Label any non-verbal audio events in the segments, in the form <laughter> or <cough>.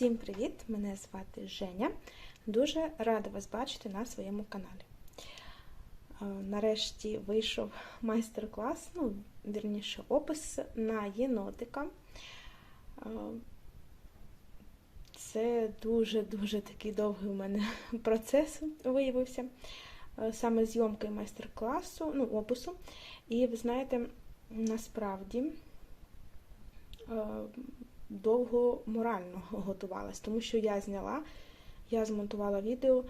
Всім привіт! Мене звати Женя. Дуже рада вас бачити на своєму каналі. Е, Нарешті вийшов майстер-клас, ну, вірніше, опис на єнотика. Е, Це дуже-дуже такий довгий у мене <laughs> процес виявився. Е, Саме зйомки майстер-класу, ну, опису. І ви знаєте, насправді довго морально <laughs> готувалась, тому що я зняла, я змонтувала відео,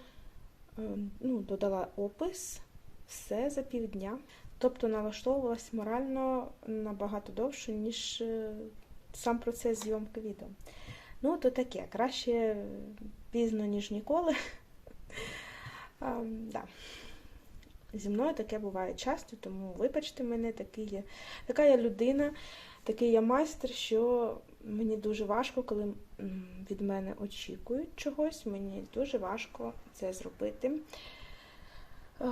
е, ну, додала опис, все за півдня. Тобто налаштовувалась морально набагато довше, ніж е, сам процес зйомки відео. Ну, то таке, краще пізно, ніж ніколи. <laughs> Да. Зі мною таке буває часто, тому вибачте мене, такий є, така я людина, такий я майстер, що мені дуже важко, коли від мене очікують чогось, мені дуже важко це зробити. Е,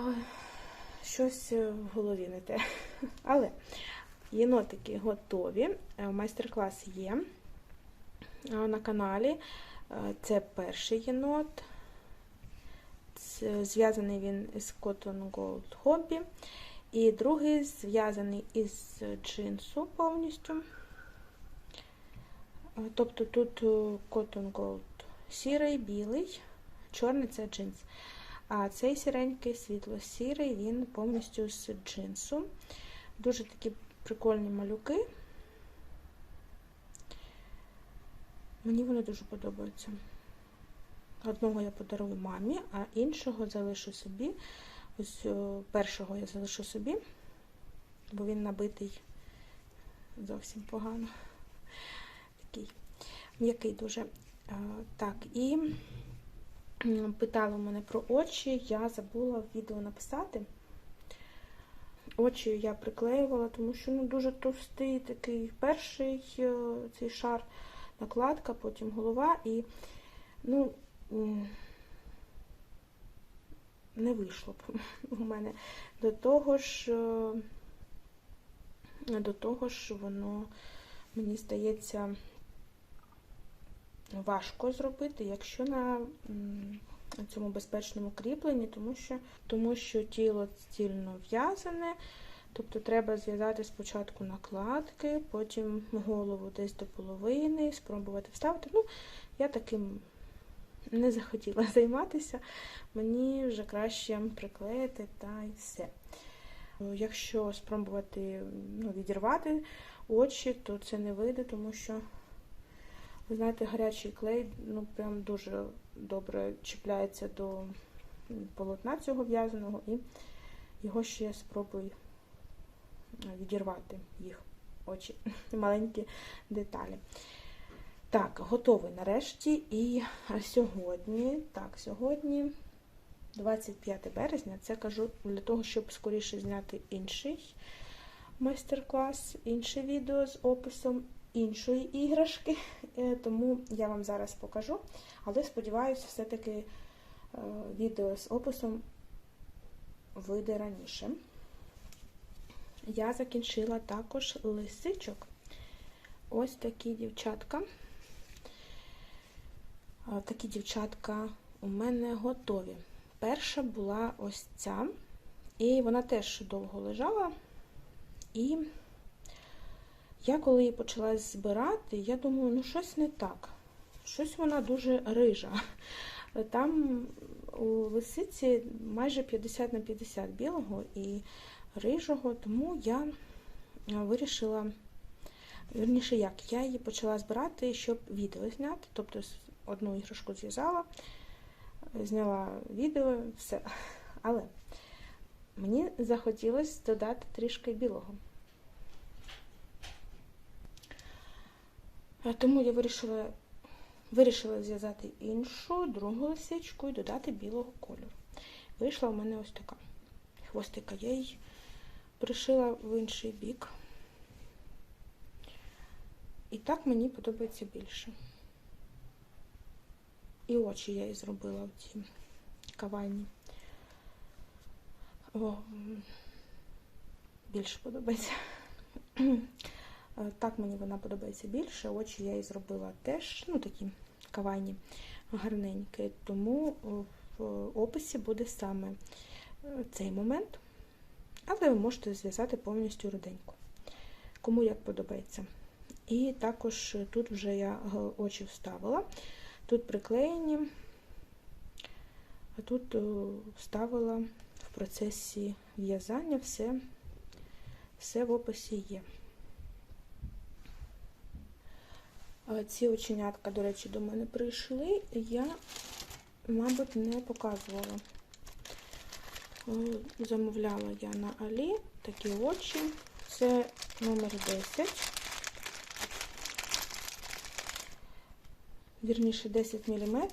Щось в голові не те. <laughs> Але єнотики готові, е, майстер-клас є е, на каналі. Е, Це перший єнот. Зв'язаний він із Cotton Gold Hobby. І другий зв'язаний із джинсу повністю. Е, Тобто тут е, Cotton Gold сірий, білий, чорний це джинс. А цей сіренький, світло-сірий, він повністю з джинсу. Дуже такі прикольні малюки. Мені вони дуже подобаються. Одного я подарую мамі, а іншого залишу собі. Ось першого я залишу собі, бо він набитий зовсім погано. Такий м'який дуже. Так, і питали мене про очі, я забула відео написати. Очі я приклеювала, тому що ну, дуже товстий такий перший е, цей шар, накладка, потім голова і ну, не вийшло б <laughs> у мене. До того ж, е, до того ж, воно, мені здається, важко зробити, якщо на цьому безпечному кріпленні, тому що, тому що тіло стільно в'язане, тобто треба зв'язати спочатку накладки, потім голову десь до половини, спробувати вставити. Ну, я таким не захотіла <laughs> займатися, мені вже краще приклеїти та й все. Якщо спробувати ну, відірвати очі, то це не вийде, тому що, ви знаєте, гарячий клей ну, прям дуже добре чіпляється до полотна цього в'язаного, і його ще я спробую відірвати їх очі, <laughs> маленькі деталі. Так, готовий нарешті. І сьогодні, так, сьогодні, 25 березня, це кажу для того, щоб скоріше зняти інший майстер-клас, інше відео з описом іншої іграшки. Е, Тому я вам зараз покажу. Але сподіваюся, все-таки е, відео з описом вийде раніше. Я закінчила також лисичок. Ось такі дівчатка. Такі дівчатка у мене готові. Перша була ось ця, і вона теж довго лежала. І я, коли її почала збирати, я думаю, ну щось не так. Щось вона дуже рижа. <laughs> Там у лисиці майже 50 на 50 білого і рижого, тому я вирішила, верніше як, я її почала збирати, щоб відео зняти. Тобто одну іграшку зв'язала, зняла відео, все. Але мені захотілося додати трішки білого. Тому я вирішила вирішила зв'язати іншу, другу лисичку і додати білого кольору. Вийшла у мене ось така хвостика. Я її пришила в інший бік. І так мені подобається більше. І очі я і зробила в ці кавайні. О, більше подобається. Так мені вона подобається більше. Очі я і зробила теж, ну такі кавайні гарненькі, тому в описі буде саме е, цей момент, але ви можете зв'язати повністю руденьку, кому як подобається. І також тут вже я е, очі вставила, тут приклеєні, а тут е, вставила в процесі в'язання все, все в описі є. А Ці оченятка, до речі, до мене прийшли, я, мабуть, не показувала. Е, Замовляла я на Алі такі очі. Це номер 10. Вірніше 10 мм.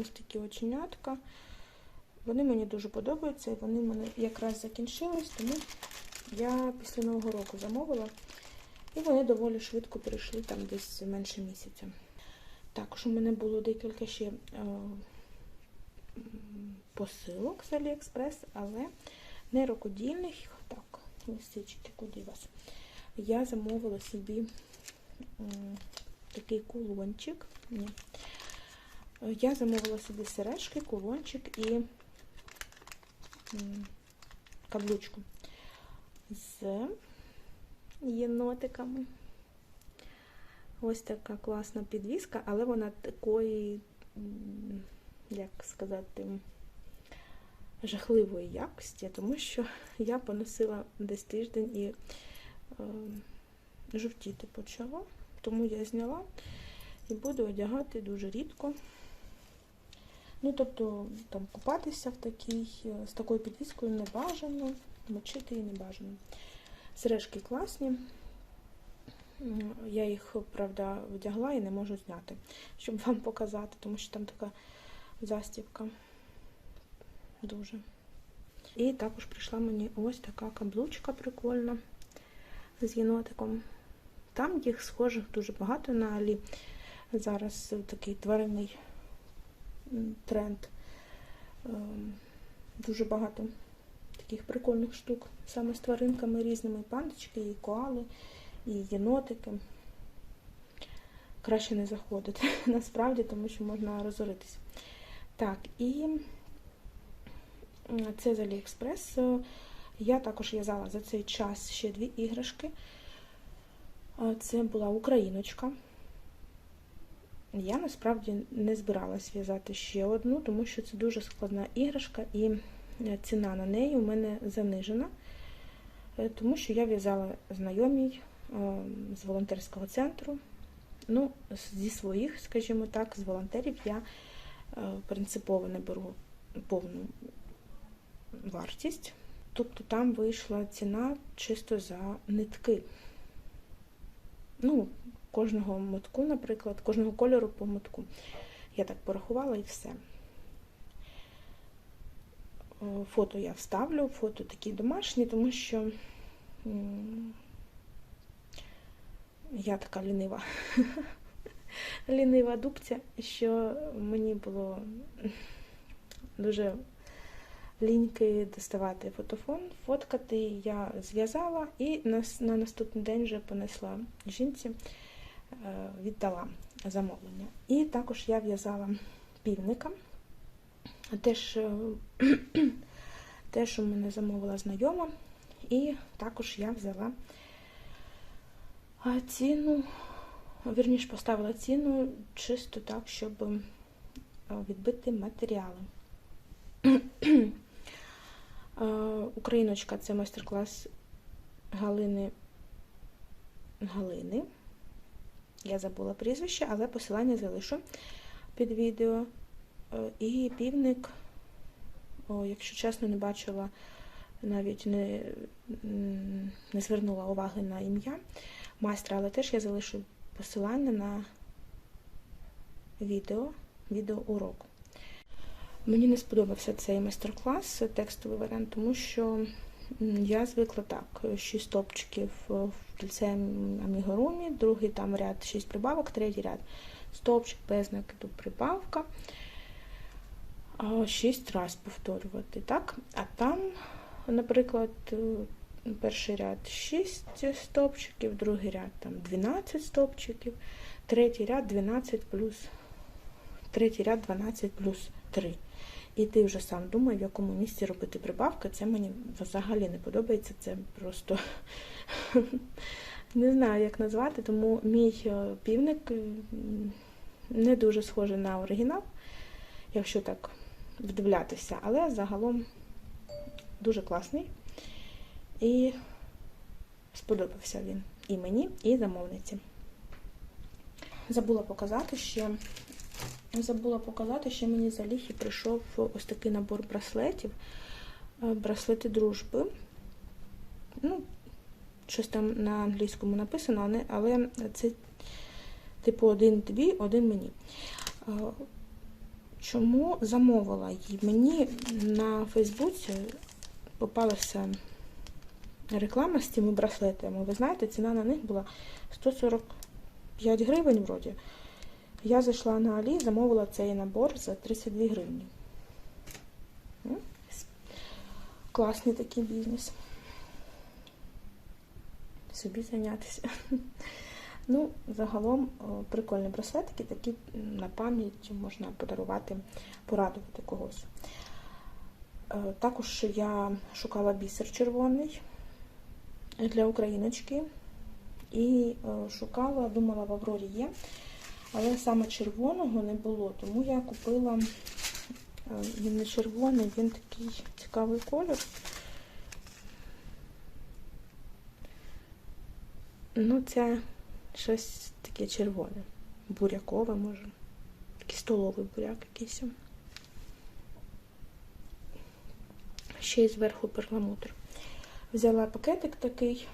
Ось такі оченятка. Вони мені дуже подобаються, і вони мене якраз закінчились, тому я після Нового року замовила. І вони доволі швидко прийшли, там десь менше місяця. Також у мене було декілька ще е, посилок з Аліекспрес, але не рукодільних. Так, лисички, куди вас? Я замовила собі такий кулончик. Ні. Я замовила собі сережки, кулончик і каблучку з єнотиками. Ось така класна підвіска, але вона такої, як сказати, жахливої якості, тому що я поносила десь тиждень і е, жовтіти почала, тому я зняла і буду одягати дуже рідко. Ну, тобто, там купатися в такій, з такою підвіскою не бажано, мочити її не бажано. Сережки класні. Я їх, правда, вдягла і не можу зняти, щоб вам показати, тому що там така застібка дуже. І також прийшла мені ось така каблучка прикольна з єнотиком. Там їх схожих дуже багато на Алі. Зараз такий тваринний тренд. Ем, Дуже багато таких прикольних штук. Саме з тваринками різними. І пандочки, і коали, і єнотики. Краще не заходити, <laughs> насправді, тому що можна розоритись. Так, і це з Аліекспрес. Я також в'язала за цей час ще дві іграшки. Це була україночка. Я насправді не збиралась в'язати ще одну, тому що це дуже складна іграшка, і ціна на неї у мене занижена, е, тому що я в'язала знайомій з волонтерського центру. Ну, зі своїх, скажімо так, з волонтерів я е, принципово не беру повну вартість. Тобто там вийшла ціна чисто за нитки. Ну, кожного мотку, наприклад, кожного кольору по мотку. Я так порахувала і все. Фото я вставлю, фото такі домашні, тому що я така лінива, <laughs> лінива дубця, що мені було дуже ліньки доставати фотофон, фоткати. Я зв'язала і на наступний день вже понесла жінці. Е, віддала замовлення. І також я в'язала півника. Теж, теж у мене замовила знайома, і також я взяла ціну, вірніше поставила ціну чисто так, щоб відбити матеріали. <clears throat> Україночка це майстер-клас Галини Галини. Я забула прізвище, але посилання залишу під відео. Е, і півник, о, якщо чесно, не бачила, навіть не не звернула уваги на ім'я майстра, але теж я залишу посилання на відео, відеоурок. Мені не сподобався цей майстер-клас, текстовий варіант, тому що я звикла так, 6 стопчиків в кільце амігурумі, другий там ряд 6 прибавок, третій ряд стопчик без накиду прибавка. 6 раз повторювати. так? А там, наприклад, перший ряд 6 стопчиків, другий ряд там 12 стопчиків, третій ряд 12 плюс третій ряд 12 плюс 3. І ти вже сам думай, в якому місці робити прибавки. Це мені взагалі не подобається. Це просто <laughs> не знаю, як назвати, тому мій е, півник не дуже схожий на оригінал, якщо так вдивлятися, але загалом дуже класний. І сподобався він і мені, і замовниці. Забула показати ще. Забула показати, що мені з Аліхи прийшов ось такий набор браслетів. Е, Браслети дружби. Ну, щось там на англійському написано, але- це типу один тобі, один мені. Чому замовила її? Мені на Фейсбуці попалася реклама з цими браслетами. Ви знаєте, ціна на них була 145 гривень вроді. Я зайшла на Алі, замовила цей набор за 32 гривні. Класний такий бізнес. Собі зайнятися. Ну, загалом прикольні браслетики, такі на пам'ять можна подарувати, порадувати когось. Е, Також я шукала бісер червоний для україночки. І е, шукала, думала, в Аврорі є, але саме червоного не було, тому я купила, е, він не червоний, він такий цікавий колір. Ну, це щось таке червоне, бурякове, може. Такий столовий буряк якийсь. Ще й зверху перламутр. Взяла пакетик такий,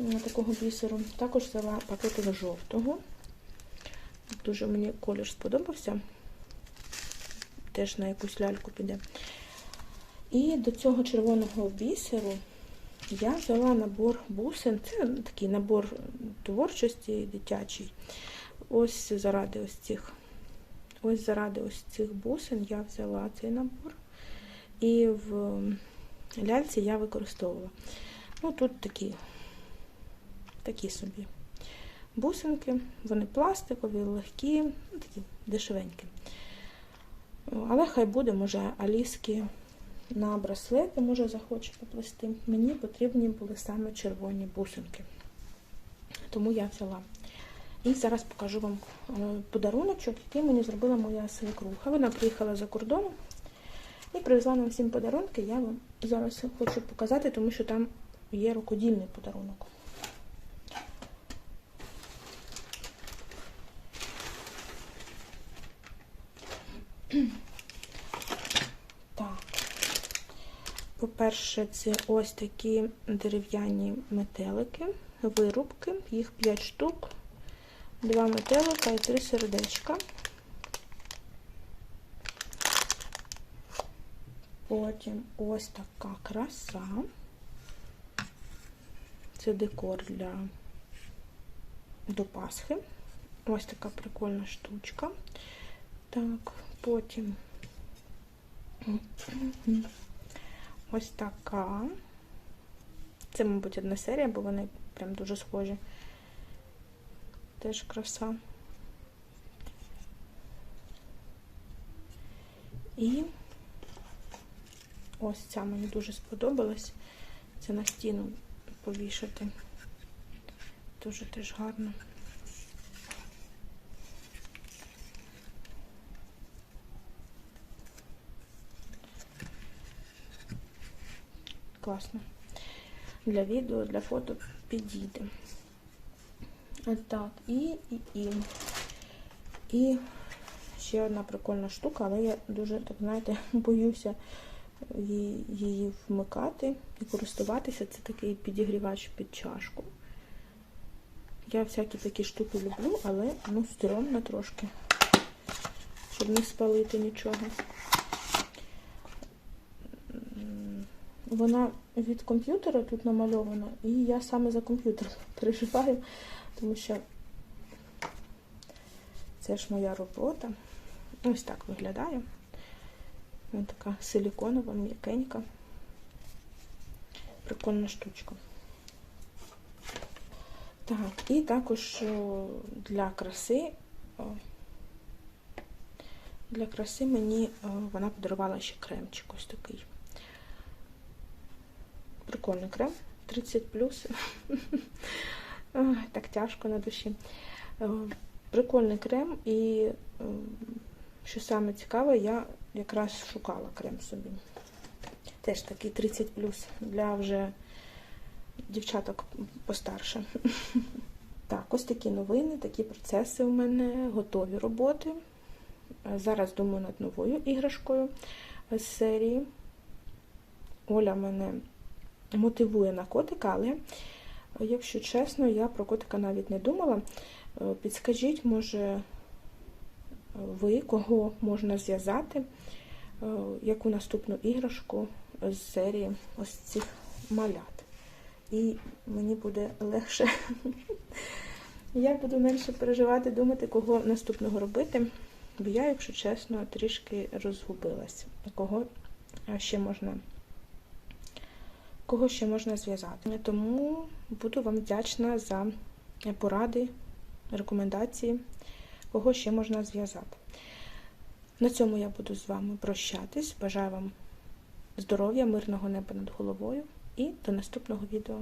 м, такого бісеру. Також взяла пакетик жовтого. Дуже мені колір сподобався. Теж на якусь ляльку піде. І до цього червоного бісеру я взяла набор бусин. Це такий набор творчості дитячий. Ось заради ось цих. Ось заради ось цих бусин я взяла цей набор. І в ляльці я використовувала. Ну, тут такі, такі собі бусинки, вони пластикові, легкі, ну, такі дешевенькі. Але хай буде, може, аліски на браслети, може, захоче поплести. Мені потрібні були саме червоні бусинки. Тому я взяла. І зараз покажу вам е, подаруночок, який мені зробила моя свекруха. Вона приїхала за кордону і привезла нам всім подарунки. Я вам зараз хочу показати, тому що там є рукодільний подарунок. Так. По-перше, це ось такі дерев'яні метелики, вирубки, їх 5 штук, 2 метелика і 3 сердечка. Потім ось така краса. Це декор для до Пасхи. Ось така прикольна штучка. Так, потім ось така. Це, мабуть, одна серія, бо вони прям дуже схожі. Теж краса. І ось ця мені дуже сподобалась. Це на стіну повішати. Дуже теж гарно. Класно. Для відео, для фото підійде. Так, і, і, і. І ще одна прикольна штука, але я дуже, так знаєте, <laughs> боюся її вмикати і користуватися. Це такий підігрівач під чашку. Я всякі такі штуки люблю, але ну, стрьомно трошки, щоб не спалити нічого. Вона від комп'ютера тут намальована, і я саме за комп'ютер <laughs> переживаю, тому що це ж моя робота. Ось так виглядає. Ось така силіконова, м'якенька. Прикольна штучка. Так, і також для краси. Для краси мені вона подарувала ще кремчик ось такий. Прикольний крем. 30 <laughs> Так тяжко на душі. Е, Прикольний крем, і е, що саме цікаве, я якраз шукала крем собі. Теж такий 30 плюс для вже дівчаток постарше. <laughs> Так, ось такі новини, такі процеси у мене, готові роботи. Е, Зараз думаю над новою іграшкою з серії. Оля мене мотивує на котика, але, якщо чесно, я про котика навіть не думала. Е, Підскажіть, може, ви, кого можна зв'язати, е, яку наступну іграшку з серії ось цих малят. І мені буде легше. <laughs> Я буду менше переживати, думати, кого наступного робити. Бо я, якщо чесно, трішки розгубилась. Кого ще можна кого ще можна зв'язати. Тому буду вам вдячна за поради, рекомендації, кого ще можна зв'язати. На цьому я буду з вами прощатись. Бажаю вам здоров'я, мирного неба над головою і до наступного відео.